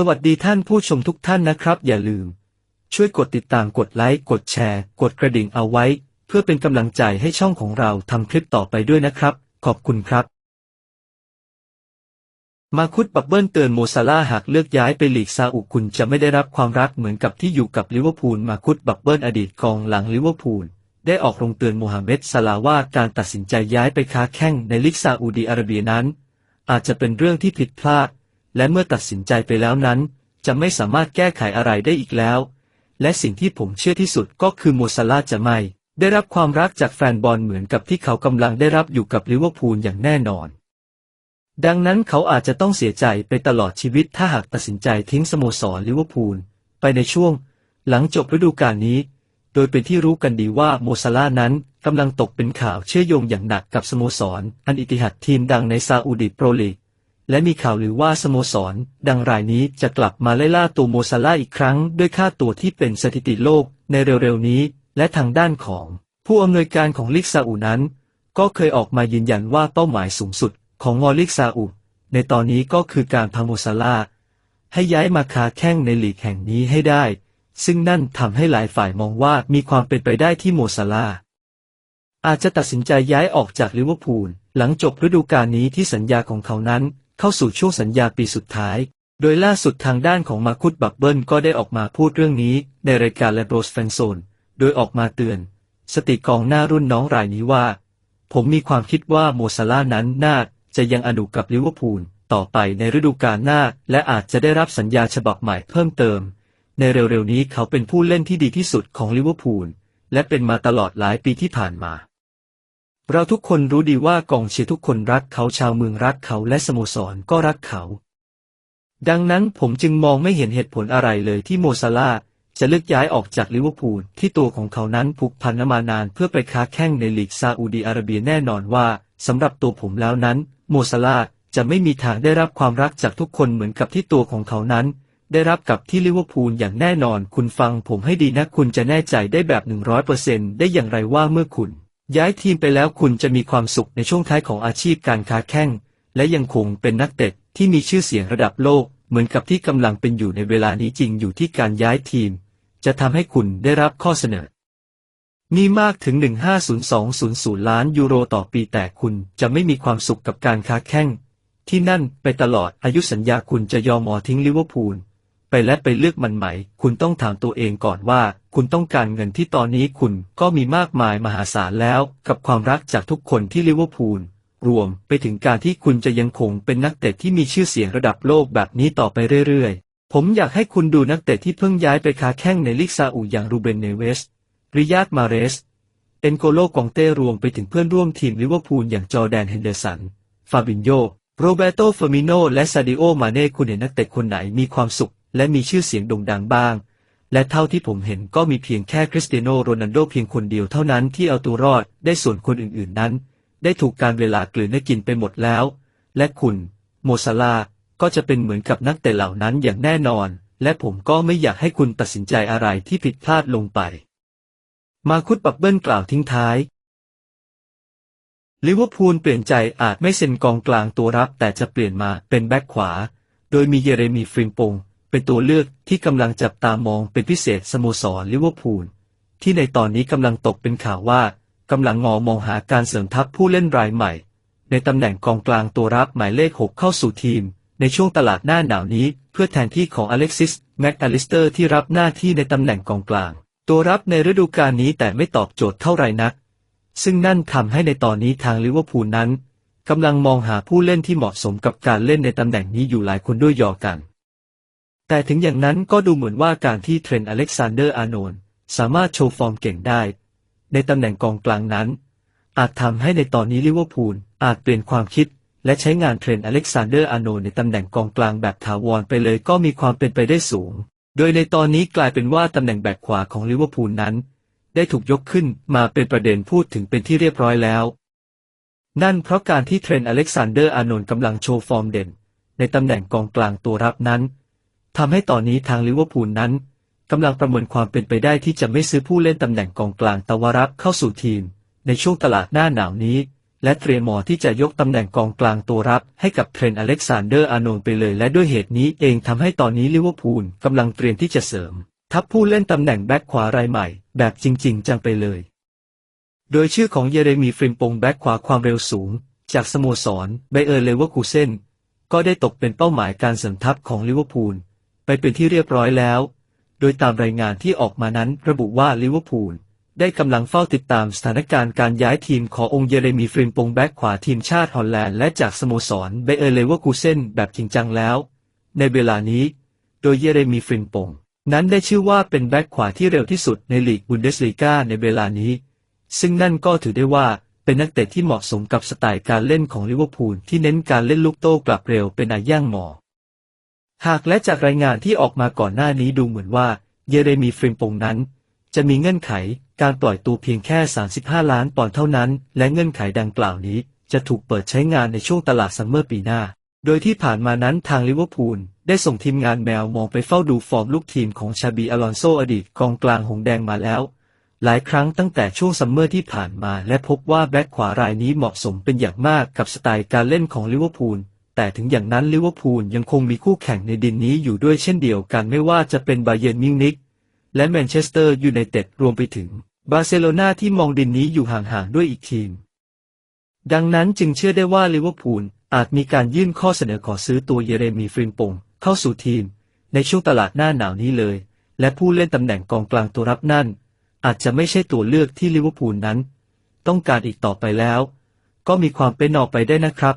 สวัสดีท่านผู้ชมทุกท่านนะครับ อย่าลืม ช่วยกดติดตามกดไลค์กดแชร์ กดกระดิ่งเอาไว้ เพื่อเป็นกำลังใจให้ช่องของเราทำคลิปต่อไปด้วยนะครับ ขอบคุณครับ มาคุดบับเบิลเตือนโมซาลาหากเลือกย้ายไปลีกซาอุคุณจะไม่ได้รับความรักเหมือนกับที่อยู่กับลิเวอร์พูลมาคุดบับเบิลอดีตกองหลังลิเวอร์พูลได้ออกโรงเตือนโมฮัมเหม็ดซาลาว่าการตัดสินใจย้ายไปค้าแข่งในลีกซาอุดีอาระเบียนั้น อาจจะเป็นเรื่องที่ผิดพลาด และเมื่อตัดสินใจไปแล้วนั้น จะไม่สามารถแก้ไขอะไรได้อีกแล้ว และสิ่งที่ผมเชื่อที่สุดก็คือโมซาลาจะไม่ ได้รับความรักจากแฟนบอลเหมือนกับที่เขากำลังได้รับอยู่กับลิเวอร์พูลอย่างแน่นอน ดังนั้นเขาอาจจะต้องเสียใจไปตลอดชีวิตถ้าหากตัดสินใจทิ้งสโมสรลิเวอร์พูลไปในช่วง หลังจบฤดูกาลนี้ โดยเป็นที่รู้กันดีว่าโมซาลานั้นกำลังตกเป็นข่าวเชื่อโยงอย่างหนักกับสโมสรอันอิติฮัดทีมดังในซาอุดิโปรลีก และมีข่าวหรือว่าสโมสร ดังรายนี้จะกลับมาไล่ล่าตัวโมซาลาอีกครั้ง ด้วยค่าตัวที่เป็นสถิติโลกในเร็วๆนี้ และทางด้านของ ผู้อำนวยการของลิกซาอุนั้น ก็เคยออกมายืนยันว่าเป้าหมายสูงสุด ของงอลิกซาอุในตอนนี้ก็คือการพาโมซาลาให้ย้ายมาคาแข่งในลีกแห่งนี้ให้ได้ ซึ่งนั่นทำให้หลายฝ่ายมองว่ามีความเป็นไปได้ที่โมซาลาอาจจะตัดสินใจย้ายออกจากลิเวอร์พูลหลังจบฤดูกาลนี้ที่สัญญาของเขานั้น เข้าสู่ช่วงสัญญาปีสุดท้าย โดยล่าสุดทางด้านของมาคุดบับเบิลก็ได้ออกมาพูดเรื่องนี้ ในรายการเลโบรสแฟนโซน โดยออกมาเตือน สติกองหน้ารุ่นน้องรายนี้ว่า ผมมีความคิดว่าโมซาล่านั้นน่าจะยังอนุกับลิเวอร์พูลต่อไปในฤดูกาลหน้า และอาจจะได้รับสัญญาฉบับใหม่เพิ่มเติม ในเร็วๆนี้เขาเป็นผู้เล่นที่ดีที่สุดของลิเวอร์พูลและเป็นมาตลอดหลายปีที่ผ่านมา เราทุกคนรู้ดีว่ากองเชียร์ทุกคนรักเขาชาวเมืองรักเขาและสโมสรก็รักเขา ดังนั้นผมจึงมองไม่เห็นเหตุผลอะไรเลยที่โมซาลาจะเลือกย้ายออกจากลิเวอร์พูลที่ตัวของเขานั้นผูกพันมานานเพื่อไปค้าแข่งในลีกซาอุดีอาระเบียแน่นอนว่าสำหรับตัวผมแล้วนั้น โมซาลาจะไม่มีทางได้รับความรักจากทุกคนเหมือนกับที่ตัวของเขานั้น ได้รับกับที่ลิเวอร์พูลอย่างแน่นอนคุณฟังผมให้ดีนะคุณจะแน่ใจได้แบบหนึ่งร้อยเปอร์เซนได้อย่างไรว่าเมื่อคุณ ย้ายทีมไปแล้วคุณจะมีความสุขในช่วงท้ายของอาชีพการค้าแข่งและยังคงเป็นนักเตะที่มีชื่อเสียงระดับโลก เหมือนกับที่กำลังเป็นอยู่ในเวลานี้จริงอยู่ที่การย้ายทีม จะทำให้คุณได้รับข้อเสนอมีมากถึง 150,200 ล้านยูโรต่อปีแต่คุณจะไม่มีความสุขกับการค้าแข่งที่นั่นไปตลอดอายุสัญญาคุณจะยอมหมอทิ้งลิเวอร์พูล ไปและไปเลือกมันไหม คุณต้องถามตัวเองก่อนว่า คุณต้องการเงินที่ตอนนี้คุณก็มีมากมายมหาศาลแล้ว กับความรักจากทุกคนที่ลิเวอร์พูลรวมไปถึงการที่คุณจะยังคงเป็นนักเตะที่มีชื่อเสียงระดับโลกแบบนี้ต่อไปเรื่อยๆ ผมอยากให้คุณดูนักเตะที่เพิ่งย้ายไปค้าแข่งในลีกซาอุอย่างรูเบนเนเวส ริยาดมาเรส เอนโกโลกองเต้รวมไปถึงเพื่อนร่วมทีมลิเวอร์พูลอย่างจอแดนเฮนเดอร์สัน ฟาบินโย โรเบโตเฟอร์มิโน และซาดิโอ มาเน่ คุณเห็นนักเตะคนไหนมีความสุข และมีชื่อเสียงโด่งดังบ้าง และเท่าที่ผมเห็นก็มีเพียงแค่คริสเตียโนโรนัลโดเพียงคนเดียวเท่านั้นที่เอาตัวรอดได้ส่วนคนอื่นๆนั้น ได้ถูกการเวลากลืนได้กินไปหมดแล้ว และคุณ โมซาลาก็จะเป็นเหมือนกับนักเตะเหล่านั้นอย่างแน่นอน และผมก็ไม่อยากให้คุณตัดสินใจอะไรที่ผิดพลาดลงไป มาคุดบับเบิลกล่าวทิ้งท้ายลิเวอร์พูลเปลี่ยนใจอาจไม่เซ็นกองกลางตัวรับแต่จะเปลี่ยนมาเป็นแบ็คขวา โดยมีเยเรมีฟริมปง เป็นตัวเลือกที่กำลังจับตามองเป็นพิเศษสโมสรลิเวอร์พูลที่ในตอนนี้กำลังตกเป็นข่าวว่ากำลังงอมองหาการเสริมทัพผู้เล่นรายใหม่ ในตำแหน่งกองกลางตัวรับหมายเลข 6 เข้าสู่ทีม ในช่วงตลาดหน้าหนาวนี้ เพื่อแทนที่ของอเล็กซิสแม็กอลิสเตอร์ที่รับหน้าที่ในตำแหน่งกองกลาง ตัวรับในฤดูกาลนี้แต่ไม่ตอบโจทย์เท่าไรนัก ซึ่งนั่นทำให้ในตอนนี้ทางลิเวอร์พูลนั้นกำลังมองหาผู้เล่นที่เหมาะสมกับการเล่นในตำแหน่งนี้อยู่หลายคนด้วยยอกัน แต่ถึงอย่างนั้นก็ดูเหมือนว่าการที่เทรนต์อเล็กซานเดอร์อาร์โนนสามารถโชว์ฟอร์มเก่งได้ ในตำแหน่งกองกลางนั้น อาจทำให้ในตอนนี้ลิเวอร์พูลอาจเปลี่ยนความคิด และใช้งานเทรนต์อเล็กซานเดอร์อาร์โนนในตำแหน่งกองกลางแบบถาวรไปเลยก็มีความเป็นไปได้สูง โดยในตอนนี้กลายเป็นว่าตำแหน่งแบ็คขวาของลิเวอร์พูลนั้น ได้ถูกยกขึ้นมาเป็นประเด็นพูดถึงเป็นที่เรียบร้อยแล้ว นั่นเพราะการที่เทรนต์อเล็กซานเดอร์อาร์โนนกำลังโชว์ฟอร์มเด่น ในตำแหน่งกองกลางตัวรับนั้น ทำให้ตอนนี้ทางลิเวอร์พูลนั้นกำลังประเมินความเป็นไปได้ที่จะไม่ซื้อผู้เล่นตำแหน่งกองกลางตะวรับเข้าสู่ทีม ในช่วงตลาดหน้าหนาวนี้ และเตรียมหมอที่จะยกตำแหน่งกองกลางตัวรับให้กับเทรนต์อเล็กซานเดอร์อาร์โนไปเลย และด้วยเหตุนี้เองทำให้ตอนนี้ลิเวอร์พูลกำลังเตรียมที่จะเสริม ทัพผู้เล่นตำแหน่งแบ็คขวารายใหม่ แบบจริง ๆ จังไปเลย โดยชื่อของเยเรมีฟริมปงแบ็คขวาความเร็วสูง จากสโมสรไบเออร์เลเวอร์คูเซนก็ได้ตกเป็นเป้าหมายการเสริมทัพของลิเวอร์พูล ไปเป็นที่เรียบร้อยแล้ว โดยตามรายงานที่ออกมานั้นระบุว่าลิเวอร์พูลได้กำลังเฝ้าติดตามสถานการณ์การย้ายทีมขององค์เยเรมีฟริมปงแบ็คขวาทีมชาติฮอลแลนด์และจากสโมสรไบเออร์เลเวอร์คูเซนแบบจริงจังแล้ว ในเวลานี้ โดยเยเรมีฟริมปงนั้นได้ชื่อว่าเป็นแบ็คขวาที่เร็วที่สุดในลีกบุนเดสลีกาในเวลานี้ ซึ่งนั่นก็ถือได้ว่าเป็นนักเตะที่เหมาะสมกับสไตล์การเล่นของลิเวอร์พูลที่เน้นการเล่นลูกโต้กลับเร็วเป็นอาย่างหมอ หากและจากรายงานที่ออกมาก่อนหน้านี้ดูเหมือนว่า เยเรมีฟริมปงนั้น จะมีเงื่อนไขการปล่อยตัวเพียงแค่ 35 ล้านปอนด์เท่านั้น และเงื่อนไขดังกล่าวนี้ จะถูกเปิดใช้งานในช่วงตลาดซัมเมอร์ปีหน้า โดยที่ผ่านมานั้นทางลิเวอร์พูลได้ส่งทีมงานแมวมองไปเฝ้าดูฟอร์มลูกทีมของชาบีอลอนโซอดีตกองกลางหงแดงมาแล้ว หลายครั้งตั้งแต่ช่วงซัมเมอร์ที่ผ่านมาและพบว่าแบ็คขวารายนี้เหมาะสมเป็นอย่างมากกับสไตล์การเล่นของลิเวอร์พูล แต่ถึงอย่างนั้นลิเวอร์พูลยังคงมีคู่แข่งในดินนี้อยู่ด้วยเช่นเดียวกันไม่ว่าจะเป็นบาเยิร์นมิวนิกและแมนเชสเตอร์ยูไนเต็ดรวมไปถึงบาร์เซโลนาที่มองดินนี้อยู่ห่างๆด้วยอีกทีม ดังนั้นจึงเชื่อได้ว่าลิเวอร์พูลอาจมีการยื่นข้อเสนอขอซื้อตัวเยเรมีฟริมปงเข้าสู่ทีม ในช่วงตลาดหน้าหนาวนี้เลย และผู้เล่นตำแหน่งกองกลางตัวรับนั่น อาจจะไม่ใช่ตัวเลือกที่ลิเวอร์พูลนั้น ต้องการอีกต่อไปแล้ว ก็มีความเป็นออกไปได้นะครับ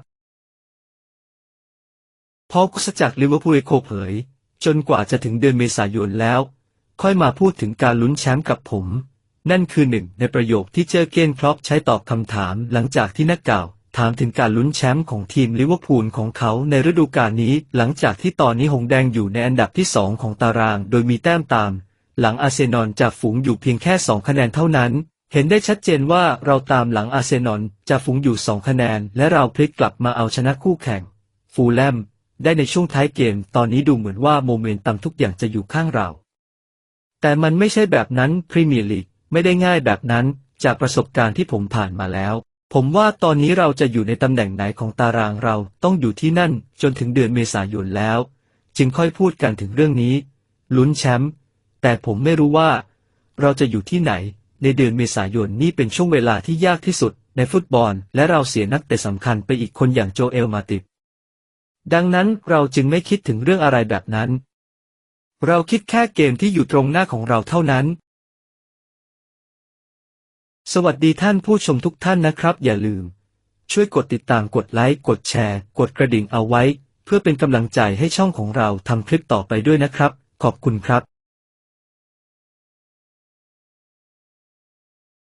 พอกุศจากลิเวอร์พูลโคเผย จนกว่าจะถึงเดือนเมษายนแล้ว ค่อยมาพูดถึงการลุ้นแชมป์กับผม นั่นคือหนึ่งในประโยคที่เจอเกนครอปใช้ตอบคำถามหลังจากที่นักกล่าว ถามถึงการลุ้นแชมป์ของทีมลิเวอร์พูลของเขาในฤดูกาลนี้ หลังจากที่ตอนนี้หงแดงอยู่ในอันดับที่สองของตาราง โดยมีแต้มตาม หลังอาร์เซนอลจากฝูงอยู่เพียงแค่สองคะแนนเท่านั้นเห็นได้ชัดเจนว่าเราตามหลังอาร์เซนอลจากฝูงอยู่สองคะแนน และเราพลิกกลับมาเอาชนะคู่แข่ง ฟูลแลม ได้ในช่วงท้ายเกม ตอนนี้ดูเหมือนว่าโมเมนตัมทุกอย่างจะอยู่ข้างเรา แต่มันไม่ใช่แบบนั้นพรีเมียร์ลีกไม่ได้ง่ายแบบนั้น จากประสบการณ์ที่ผมผ่านมาแล้ว ผมว่าตอนนี้เราจะอยู่ในตำแหน่งไหนของตารางเราต้องอยู่ที่นั่นจนถึงเดือนเมษายนแล้ว จึงค่อยพูดกันถึงเรื่องนี้ ลุ้นแชมป์แต่ผมไม่รู้ว่า เราจะอยู่ที่ไหน ในเดือนเมษายนนี่เป็นช่วงเวลาที่ยากที่สุดในฟุตบอล และเราเสียนักเตะสำคัญไปอีกคนอย่างโจเอลมาติบ ดังนั้นเราจึงไม่คิดถึงเรื่องอะไรแบบนั้น เราคิดแค่เกมที่อยู่ตรงหน้าของเราเท่านั้น สวัสดีท่านผู้ชมทุกท่านนะครับ อย่าลืม ช่วยกดติดตามกดไลค์กดแชร์ กดกระดิ่งเอาไว้ เพื่อเป็นกำลังใจให้ช่องของเราทำคลิปต่อไปด้วยนะครับ ขอบคุณครับ